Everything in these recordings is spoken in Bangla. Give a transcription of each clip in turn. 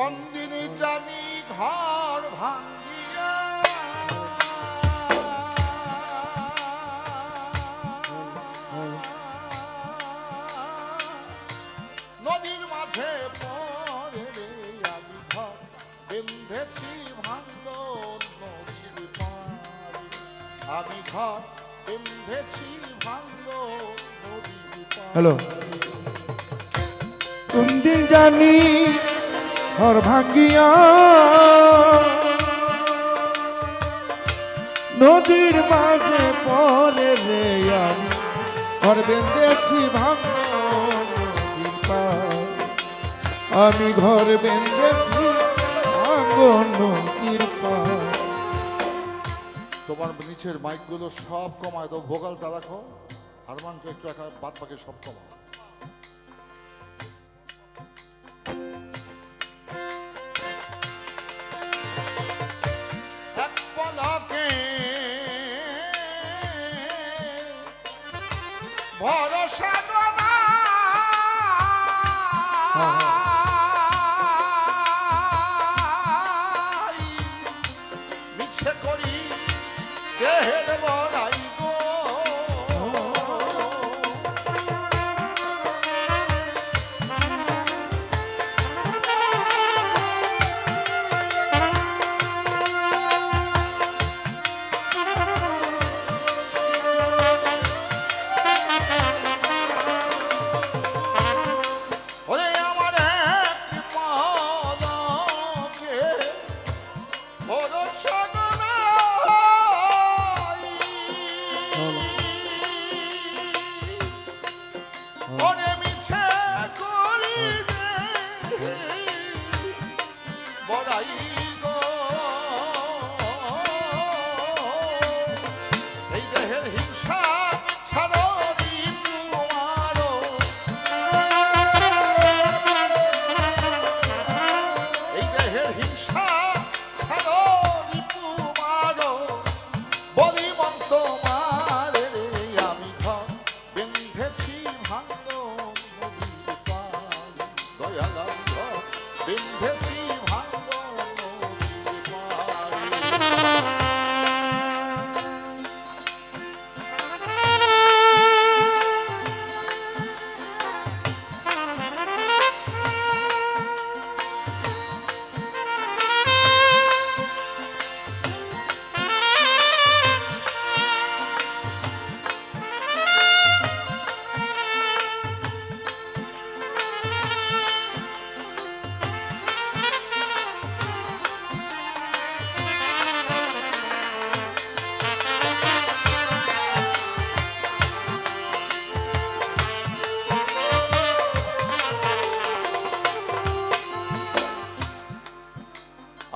কন্দিন জানি ঘর ভাঙ্গিয়া নদীর মাঝে পরে আমি ঘর বেঁধেছি ভাঙ্গ নদীর আমি ঘর বেঁধেছি ভাঙ্গ হ্যালো। কোনদিন জানি ঘর ভাঙ্গিয়া নদীর মাঝে পরে রে আমি ঘর বেঁধেছি ভাঙ্গ নদীর পাড়ে। আমি ঘর বেঁধেছি ভাঙ্গ নদীর। তোমার নিচের মাইকগুলো সব কমায় তো ভোকালটা রাখো হারমানকে একটু একা বাদ বাকি সব কমাও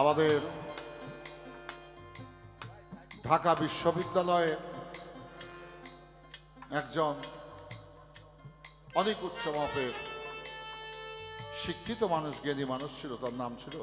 আমাদের ঢাকা বিশ্ববিদ্যালয়ে একজন অনেক উচ্চ মাপের শিক্ষিত মানুষ, জ্ঞানী মানুষ ছিল, তার নাম ছিল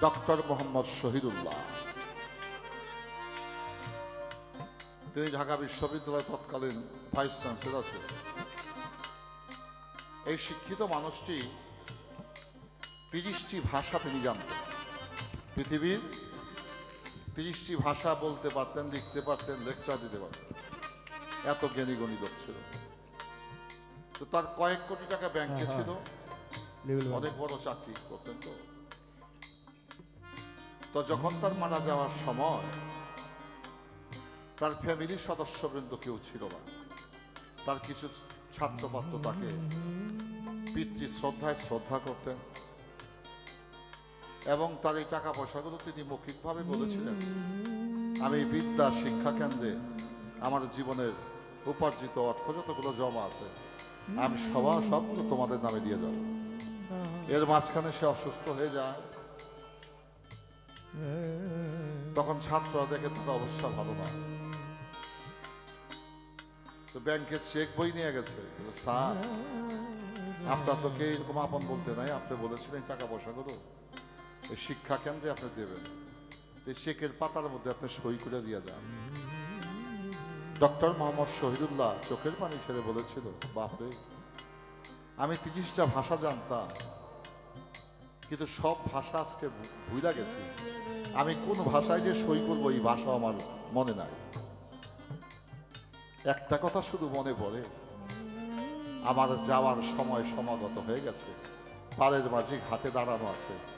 ডক্টর মোহাম্মদ শহীদুল্লাহ। তিনি ঢাকা বিশ্ববিদ্যালয় তৎকালীন ভাইস চ্যান্সেলর ছিলেন। এই শিক্ষিত মানুষটি তিরিশটি ভাষা তিনি জানতেন। পৃথিবীর তিরিশটি ভাষা বলতে পারতেন লিখতে পারতেন লেকচার দিতে পারতেন। এত জ্ঞানী গণিত ছিল। তো তার কয়েক কোটি টাকা ব্যাংকে হ্যাঁ, ছিল। অনেক বড় চাকরি করতেন তো। তো যখন তার মারা যাওয়ার সময় তার ফ্যামিলির সদস্যবৃন্দ কেউ ছিল না। তার কিছু ছাত্রপাত্র তাকে পিতৃ শ্রদ্ধায় শ্রদ্ধা করতেন। এবং তার এই টাকা পয়সাগুলো তিনি মৌখিকভাবে বলেছিলেন। আমি বিদ্যা শিক্ষা কেন্দ্রে আমার জীবনের উপার্জিত অর্থ যতগুলো জমা আছে, আমি সবা সবগুলো তোমাদের নামে দিয়ে যাব। এর মাঝখানে সে অসুস্থ হয়ে যায়। তখন ছাত্ররা দেখে তার অবস্থা ভালো না। তো ব্যাংকের চেক বই নিয়ে গেছে। স্যার, আপনার তো কে এরকম আপন বলতে নাই। আপনি বলেছিলেন টাকা পয়সাগুলো শিক্ষা কেন্দ্রে আপনি দেবেন। চেকের পাতার মধ্যে আপনি সই করে দিয়ে যান। ডক্টর মোহাম্মদ শহীদুল্লাহ চোখের পানি ছেড়ে বলেছিল বাপরে আমি তিরিশটা ভাষা জানতাম, কিন্তু সব ভাষা আজকে ভু- ভুইলা গেছি। আমি কোন ভাষায় যে সই করব এই ভাষা আমার মনে নাই। একটা কথা শুধু মনে পড়ে, আমার যাওয়ার সময় সমাগত হয়ে গেছে। পাড়ের মাঝে ঘাটে দাঁড়ানো আছে।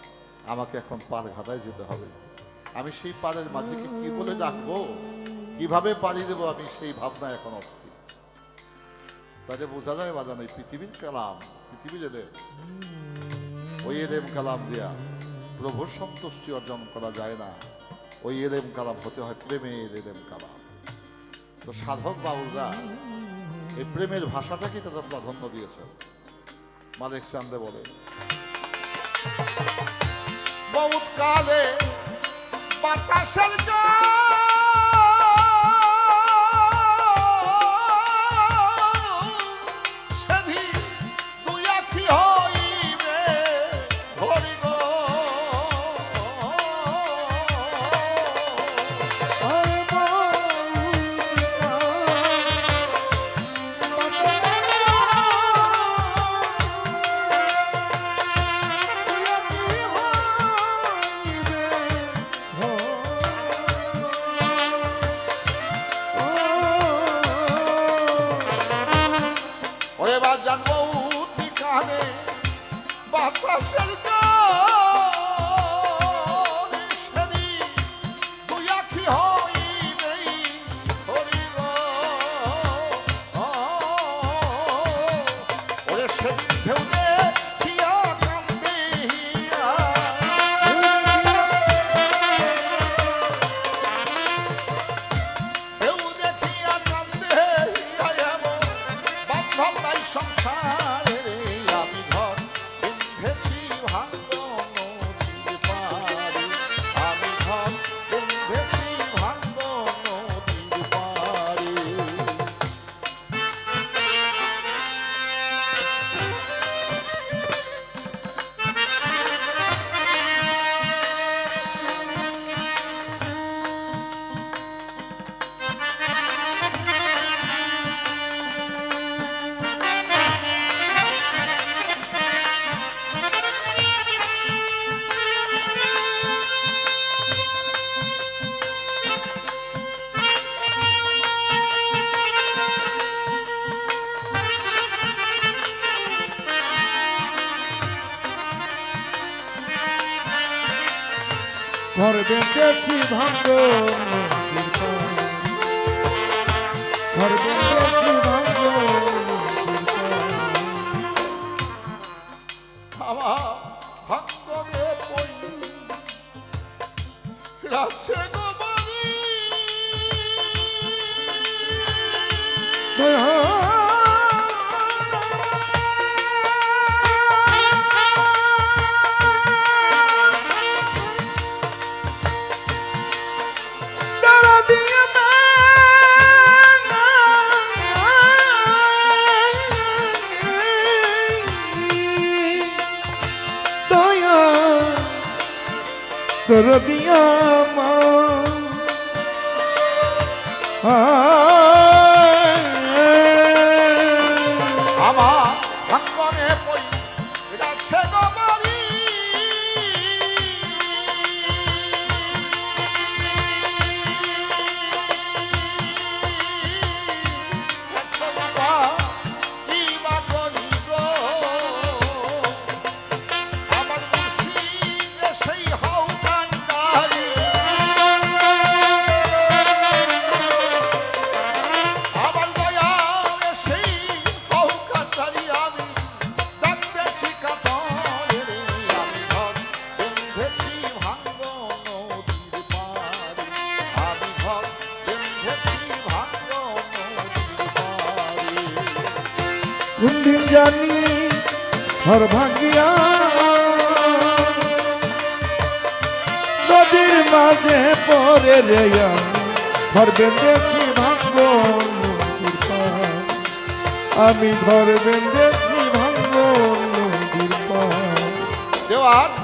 আমাকে এখন পার ঘাটায় যেতে হবে। আমি সেই পাড়ের মাঝিকে কি বলে ডাকবো? কীভাবে পাড়ি দেবো? আমি সেই ভাবনা এখন অস্থির। তাহলে বোঝা যায় বাজান, এই পৃথিবীর কালাম, পৃথিবীর এলেম ওই এলেম কালাম দেয়া। প্রভুর সন্তুষ্টি অর্জন করা যায় না। ওই এলেম কালাম হতে হয় প্রেমের এলেম কালাম। তো সাধক বাবুরা এই প্রেমের ভাষাটাকে তারা প্রাধান্য দিয়েছেন। মালিক চান্দে বলে। বহুত কালে বাতাসের সেদিন ঘর বেঁধেছি ভাঙ্গ। ঘর বেঁধেছি ভাঙ্গ করবি আমার জানি হর ভাঙ্গিয়া নদীর মাঝে পরে রে ঘর বেঁধেছি ভাঙ্গ আমি ঘর বেঁধেছি ভাঙ্গ দেওয়ার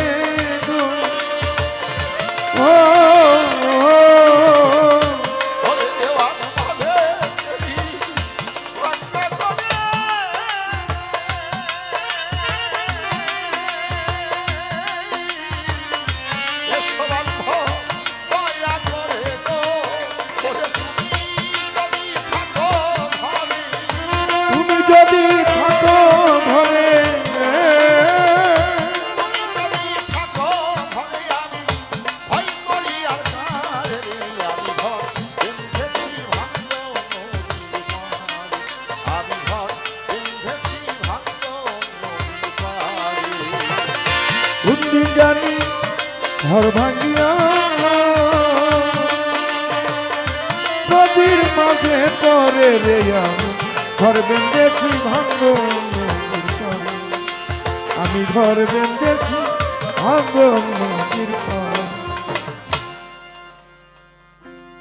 কি জানি, ঘর ভাঙিয়া নদীর মাঝে পরে রে আমি, ঘর বেঁধেছি ভাঙ্গ আমি ঘর বেঁধেছি ভাঙ্গ নদীর পর